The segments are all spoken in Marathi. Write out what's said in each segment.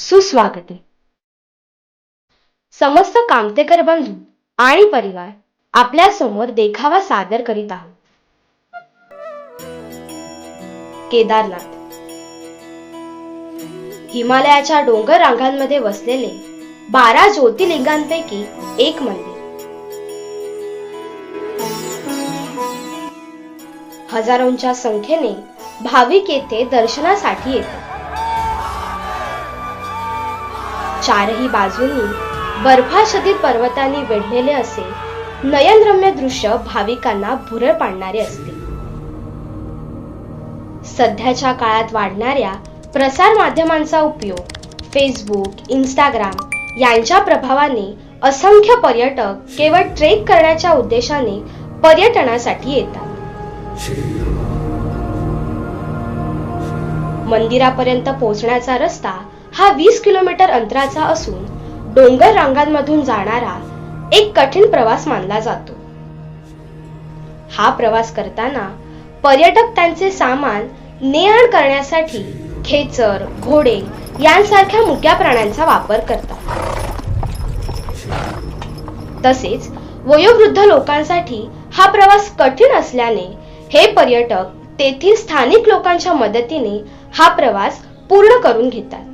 सुस्वागते. समस्त कामतेकर बंधू आणि परिवार आपल्यासमोर देखावा सादर करीत आहोत. केदारनाथ. हिमालयाच्या डोंगर रांगांमध्ये वसलेले बारा ज्योतिर्लिंगांपैकी एक मंदिर. हजारोंच्या संख्येने भाविक येथे दर्शनासाठी येतात. चारही बाजूंनी बर्फाच्छादित पर्वतांनी वेढलेले असे नयनरम्य दृश्य भाविकांना भुरळ पाडणारे असते. सध्याच्या काळात वाढणाऱ्या प्रसार माध्यमांचा उपयोग फेसबुक इंस्टाग्राम यांच्या प्रभावाने असंख्य पर्यटक केवळ ट्रेक करण्याच्या उद्देशाने पर्यटनासाठी येतात. मंदिरापर्यंत पोहोचण्याचा रस्ता हा वीस किलोमीटर अंतराचा असून डोंगर रांगांमधून जाणारा एक कठीण प्रवास मानला जातो. हा प्रवास करताना पर्यटक त्यांचे सामान ने आण करण्यासाठी खेचर घोडे यांसारख्या मुक्या प्राण्यांचा वापर करतात. तसेच वयोवृद्ध लोकांसाठी हा प्रवास कठीण असल्याने हे पर्यटक तेथील स्थानिक लोकांच्या मदतीने हा प्रवास पूर्ण करून घेतात.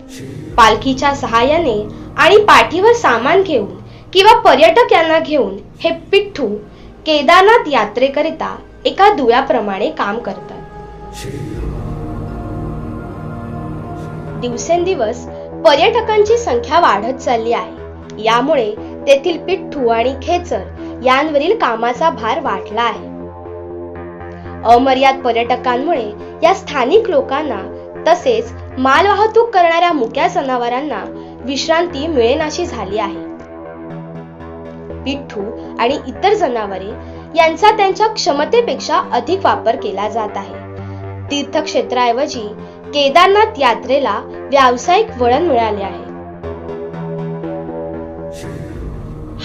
पालखीच्या सहाय्याने आणि पाठीवर सामान घेऊन किंवा पर्यटक यांना घेऊन हे पिठ्ठू केदारनाथ यात्रेकरिता एका दुव्याप्रमाणे काम करतात. दिवसेंदिवस पर्यटकांची संख्या वाढत चालली आहे. यामुळे तेथील पिठ्ठू आणि खेचर यांवरील कामाचा भार वाढला आहे. अमर्याद पर्यटकांमुळे या स्थानिक लोकांना तसेच मालवाहतूक करणाऱ्या मुक्या जनावरांना विश्रांती मिळेनाशी झाली आहे. विठ्ठू आणि इतर जनावरे यांचा त्यांच्या क्षमतेपेक्षा अधिक वापर केला जात आहे. तीर्थक्षेत्राऐवजी केदारनाथ यात्रेला व्यावसायिक वळण मिळाले आहे.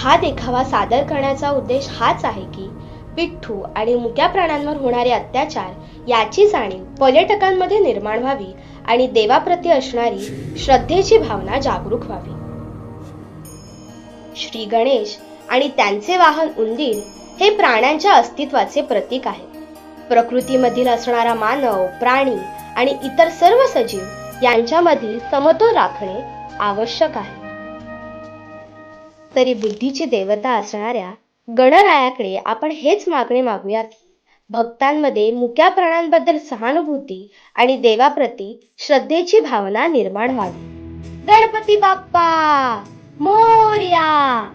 हा देखावा सादर करण्याचा उद्देश हाच आहे की पिठ्ठू आणि मुक्या प्राण्यांवर होणारे अत्याचार याची जाणीव पर्यटकांमध्ये निर्माण व्हावी आणि देवाप्रती असणारी श्रद्धेची भावना जागरूक व्हावी. श्री गणेश आणि त्यांचे वाहन उंदीर हे प्राण्यांच्या अस्तित्वाचे प्रतीक आहे प्रकृतीमधील असणारा मानव प्राणी आणि इतर सर्व सजीव यांच्यामधील समतोल राखणे आवश्यक आहे. तरी बुद्धीची देवता असणाऱ्या गणरायाकडे आपण हेच मागणे मागूयात. भक्तांमध्ये मुक्या प्राण्यांबद्दल सहानुभूती आणि देवाप्रती श्रद्धेची भावना निर्माण व्हावी. गणपती बाप्पा! मोर्या!